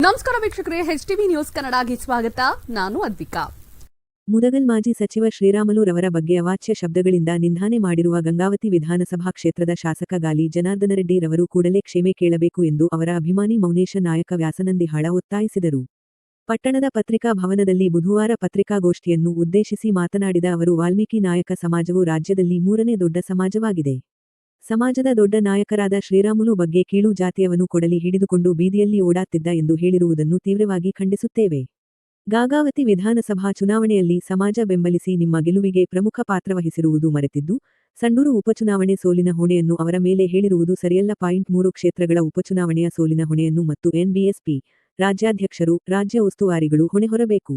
ನಮಸ್ಕಾರ ವೀಕ್ಷಕರೇ H TV news ಕನ್ನಡಗೆ ಸ್ವಾಗತ. ನಾನು ಅದ್ವಿಕಾ. ಮುದಗಲ್ ಮಾಜಿ ಸಚಿವ ಶ್ರೀರಾಮಲು ರವರ ಬಗ್ಗೆ ಅವಾಚ್ಯ ಶಬ್ದಗಳಿಂದ ನಿಂದಾನೆ ಮಾಡಿರುವ ಗಂಗಾವತಿ ವಿಧಾನಸಭಾ ಕ್ಷೇತ್ರದ ಶಾಸಕ ಗಾಲಿ ಜನಾರ್ದನ ರೆಡ್ಡಿ ರವರು ಕೂಡಲೇ ಕ್ಷಮೆ ಕೇಳಬೇಕು ಎಂದು ಅವರ ಅಭಿಮಾನಿ ಮೌನೇಶ ನಾಯಕ ವ್ಯಾಸನಂದಿಹಾಳ ಒತ್ತಾಯಿಸಿದರು. ಪಟ್ಟಣದ ಪತ್ರಿಕಾ ಭವನದಲ್ಲಿ ಬುಧವಾರ ಪತ್ರಿಕಾಗೋಷ್ಠಿಯನ್ನು ಉದ್ದೇಶಿಸಿ ಮಾತನಾಡಿದ ಅವರು, ವಾಲ್ಮೀಕಿ ನಾಯಕ ಸಮಾಜವು ರಾಜ್ಯದಲ್ಲಿ ಮೂರನೇ ದೊಡ್ಡ ಸಮಾಜವಾಗಿದೆ. ಸಮಾಜದ ದೊಡ್ಡ ನಾಯಕರಾದ ಶ್ರೀರಾಮುಲು ಬಗ್ಗೆ ಕೀಳು ಜಾತಿಯವನು ಕೊಡಲಿ ಹಿಡಿದುಕೊಂಡು ಬೀದಿಯಲ್ಲಿ ಓಡಾತ್ತಿದ್ದ ಎಂದು ಹೇಳಿರುವುದನ್ನು ತೀವ್ರವಾಗಿ ಖಂಡಿಸುತ್ತೇವೆ. ಗಾಗಾವತಿ ವಿಧಾನಸಭಾ ಚುನಾವಣೆಯಲ್ಲಿ ಸಮಾಜ ಬೆಂಬಲಿಸಿ ನಿಮ್ಮ ಗೆಲುವಿಗೆ ಪ್ರಮುಖ ಪಾತ್ರ ವಹಿಸಿರುವುದು ಮರೆತಿದ್ದು, ಸಂಡೂರು ಉಪಚುನಾವಣೆ ಸೋಲಿನ ಹೊಣೆಯನ್ನು ಅವರ ಮೇಲೆ ಹೇಳಿರುವುದು ಸರಿಯಲ್ಲ. ಪಾಯಿಂಟ್ ಮೂರು ಕ್ಷೇತ್ರಗಳ ಉಪಚುನಾವಣೆಯ ಸೋಲಿನ ಹೊಣೆಯನ್ನು ಮತ್ತು ಎನ್ಬಿಎಸ್ಪಿ ರಾಜ್ಯಾಧ್ಯಕ್ಷರು, ರಾಜ್ಯ ಉಸ್ತುವಾರಿಗಳು ಹೊಣೆ ಹೊರಬೇಕು.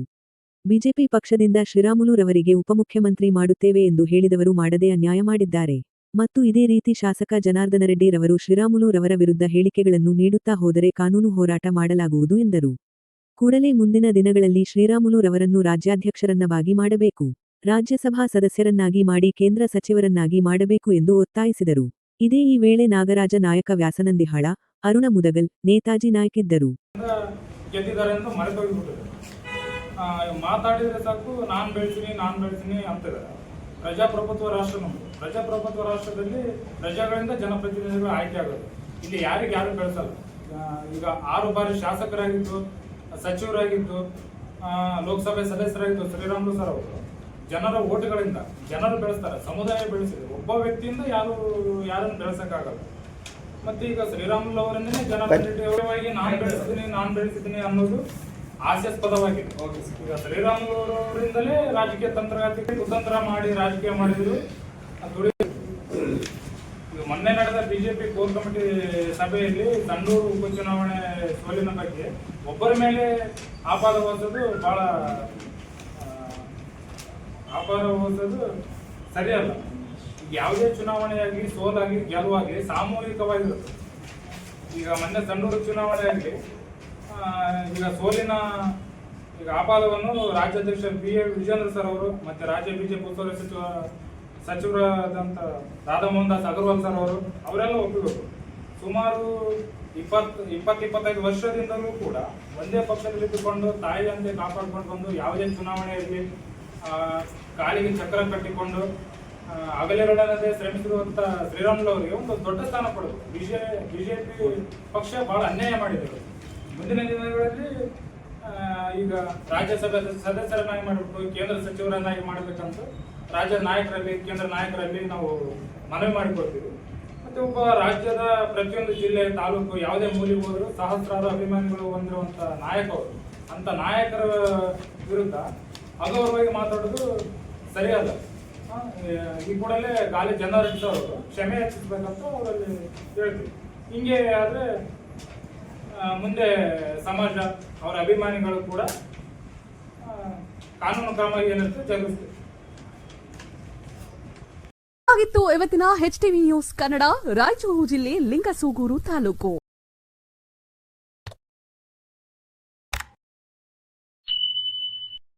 ಬಿಜೆಪಿ ಪಕ್ಷದಿಂದ ಶ್ರೀರಾಮುಲುರವರಿಗೆ ಉಪಮುಖ್ಯಮಂತ್ರಿ ಮಾಡುತ್ತೇವೆ ಎಂದು ಹೇಳಿದವರು ಮಾಡದೇ ಅನ್ಯಾಯ ಮಾಡಿದ್ದಾರೆ. ಮತ್ತು ಇದೇ ರೀತಿ ಶಾಸಕ ಜನಾರ್ದನ ರೆಡ್ಡಿರವರು ಶ್ರೀರಾಮುಲುರವರ ಶ್ರೀರಾಮುಲು ರವರ ವಿರುದ್ಧ ಹೇಳಿಕೆಗಳನ್ನು ನೀಡುತ್ತಾ ಹೋದರೆ ಕಾನೂನು ಹೋರಾಟ ಮಾಡಲಾಗುವುದು ಎಂದರು. ಕೂಡಲೇ ಮುಂದಿನ ದಿನಗಳಲ್ಲಿ ಶ್ರೀರಾಮುಲುರವರನ್ನು ರಾಜ್ಯಾಧ್ಯಕ್ಷರನ್ನವಾಗಿ ಮಾಡಬೇಕು. ರಾಜ್ಯಸಭಾ ಸದಸ್ಯರನ್ನಾಗಿ ಮಾಡಿ ಕೇಂದ್ರ ಸಚಿವರನ್ನಾಗಿ ಮಾಡಬೇಕು ಎಂದು ಒತ್ತಾಯಿಸಿದರು. ಇದೇ ಈ ವೇಳೆ ನಾಗರಾಜ ನಾಯಕ ವ್ಯಾಸನಂದಿಹಾಳ, ಅರುಣ ಮುದಗಲ್, ನೇತಾಜಿ ನಾಯಕಿದ್ದರು. ಅಂತ ಮಾತಾಡಿದ್ರೆ ಸಾಕು, ನಾನು ಬೆಳೆಸಿನಿ ನಾನು ಬೆಳೆಸಿನಿ ಅಂತಿದ್ದಾರೆ ಪ್ರಜಾಪ್ರಭುತ್ವ ರಾಷ್ಟ್ರ ನಮ್ಮದು ಪ್ರಜಾಪ್ರಭುತ್ವ ರಾಷ್ಟ್ರದಲ್ಲಿ ಪ್ರಜೆಗಳಿಂದ ಜನಪ್ರತಿನಿಧಿಗಳು ಆಯ್ಕೆ ಆಗೋದು. ಇಲ್ಲಿ ಯಾರಿಗೆ ಯಾರು ಬೆಳೆಸಲ್ಲ. ಈಗ ಆರು ಬಾರಿ ಶಾಸಕರಾಗಿದ್ದು, ಸಚಿವರಾಗಿದ್ದು ಲೋಕಸಭೆ ಸದಸ್ಯರಾಗಿದ್ದು ಶ್ರೀರಾಮುಲು ಸರ್ ಅವರು. ಜನರ ಓಟುಗಳಿಂದ ಜನರು ಬೆಳೆಸ್ತಾರೆ ಸಮುದಾಯ ಬೆಳೆಸಿದೆ. ಒಬ್ಬ ವ್ಯಕ್ತಿಯಿಂದ ಯಾರು ಯಾರನ್ನು ಬೆಳೆಸಕ್ಕಾಗಲ್ಲ. ಮತ್ತೆ ಈಗ ಶ್ರೀರಾಮುಲು ಅವರನ್ನೇ ಜನಪ್ರತಿನಿಧಿಯಾಗಿ ನಾನು ಬೆಳೆಸಿದ್ದೀನಿ ನಾನು ಬೆಳೆಸಿದ್ದೀನಿ ಅನ್ನೋದು ಹಾಸ್ಯಾಸ್ಪದವಾಗಿದೆ. ಈಗ ಶ್ರೀರಾಮುಲು ಅವರಿಂದಲೇ ರಾಜಕೀಯ ತಂತ್ರಗಾರಿಕೆ ಕುತಂತ್ರ ಮಾಡಿ ರಾಜಕೀಯ ಮಾಡಿದ್ರು. ಅದು ಈಗ ಮೊನ್ನೆ ನಡೆದ ಬಿಜೆಪಿ ಕೋರ್ ಕಮಿಟಿ ಸಭೆಯಲ್ಲಿ ತಂಡೂರು ಉಪಚುನಾವಣೆ ಸೋಲಿನ ಬಗ್ಗೆ ಒಬ್ಬರ ಮೇಲೆ ಆಪಾದವಾದದ್ದು ಬಹಳ ಆಪಾದ ಹೋಗೋದು ಸರಿಯಲ್ಲ. ಯಾವುದೇ ಚುನಾವಣೆಯಾಗಿ, ಸೋಲಾಗಿ, ಗೆಲುವಾಗಿ ಸಾಮೂಹಿಕವಾಗಿರುತ್ತೆ. ಈಗ ಮೊನ್ನೆ ಸಣ್ಣೂರು ಚುನಾವಣೆ ಆಗಲಿ ಈಗ ಸೋಲಿನ, ಈಗ ಆಪಾದವನ್ನು ರಾಜ್ಯಾಧ್ಯಕ್ಷ ಬಿ ಎ ವಿಜೇಂದ್ರ ಸರ್ ಅವರು ಮತ್ತೆ ರಾಜ್ಯ ಬಿಜೆಪಿ ಉಸ್ತುವಾರಿ ಸಚಿವ ಸಚಿವರಾದಂಥ ರಾಧಾಮೋಹನ್ ದಾಸ್ ಅಗರ್ವಾಲ್ ಸರ್ ಅವರು, ಅವರೆಲ್ಲ ಒಪ್ಪಿಬೇಕು ಸುಮಾರು ಇಪ್ಪತ್ತು ಇಪ್ಪತ್ತು ಇಪ್ಪತ್ತೈದು ವರ್ಷದಿಂದಲೂ ಕೂಡ ಒಂದೇ ಪಕ್ಷದಲ್ಲಿದ್ದುಕೊಂಡು ತಾಯಿಯಂತೆ ಕಾಪಾಡ್ಕೊಂಡು ಬಂದು ಯಾವುದೇ ಚುನಾವಣೆಯಲ್ಲಿ ಕಾಲಿಗೆ ಚಕ್ರ ಕಟ್ಟಿಕೊಂಡು ಆ, ಹಗಲಿರುಳಲ್ಲದೆ ಶ್ರಮಿಸಿರುವಂತ ಶ್ರೀರಾಮುಲು ಅವರಿಗೆ ಒಂದು ದೊಡ್ಡ ಸ್ಥಾನ ಕೊಡುದು. ಬಿಜೆ ಬಿಜೆಪಿ ಪಕ್ಷ ಬಹಳ ಅನ್ಯಾಯ ಮಾಡಿದರು ಮುಂದಿನ ದಿನಗಳಲ್ಲಿ ಈಗ ರಾಜ್ಯಸಭೆ ಸದಸ್ಯರನ್ನಾಗಿ ಮಾಡಬೇಕು ಕೇಂದ್ರ ಸಚಿವರನ್ನಾಗಿ ಮಾಡಬೇಕಂತ ರಾಜ್ಯ ನಾಯಕರಲ್ಲಿ ಕೇಂದ್ರ ನಾಯಕರಲ್ಲಿ ನಾವು ಮನವಿ ಮಾಡಿಕೊಳ್ತೀವಿ. ಮತ್ತೆ ಒಬ್ಬ ರಾಜ್ಯದ ಪ್ರತಿಯೊಂದು ಜಿಲ್ಲೆ ತಾಲೂಕು ಯಾವುದೇ ಮೂಲೆ ಹೋದರೂ ಸಹಸ್ರಾರು ಅಭಿಮಾನಿಗಳು ಹೊಂದಿರುವಂತ ನಾಯಕ ಅವರು ಅಂತ ನಾಯಕರ ವಿರುದ್ಧ ಅಗೌರವಾಗಿ ಮಾತಾಡೋದು ಸರಿಯಲ್ಲ. ಈ ಕೂಡಲೇ ಗಾಲಿ ಜನರೆಡ್ಡಿ ಅವರು ಕ್ಷಮೆ ಹೆಚ್ಚಿಸ್ಬೇಕಂತ ಅವರಲ್ಲಿ ಹೇಳ್ತೀವಿ. ಹಿಂಗೆ ಆದ್ರೆ ಮುಂದೆ ಸಮಾಜ, ಅವರ ಅಭಿಮಾನಿಗಳು ಕೂಡ ಕಾನೂನು ಕ್ರಮ ಏನಿರುತ್ತೆ ಜರುಗಿಸ್ತೀವಿ. ಆಗಿತ್ತು ಇವತ್ತಿನ H TV news Kannada, Raichur ಜಿಲ್ಲೆ ಲಿಂಗಸೂಗೂರು ತಾಲೂಕು.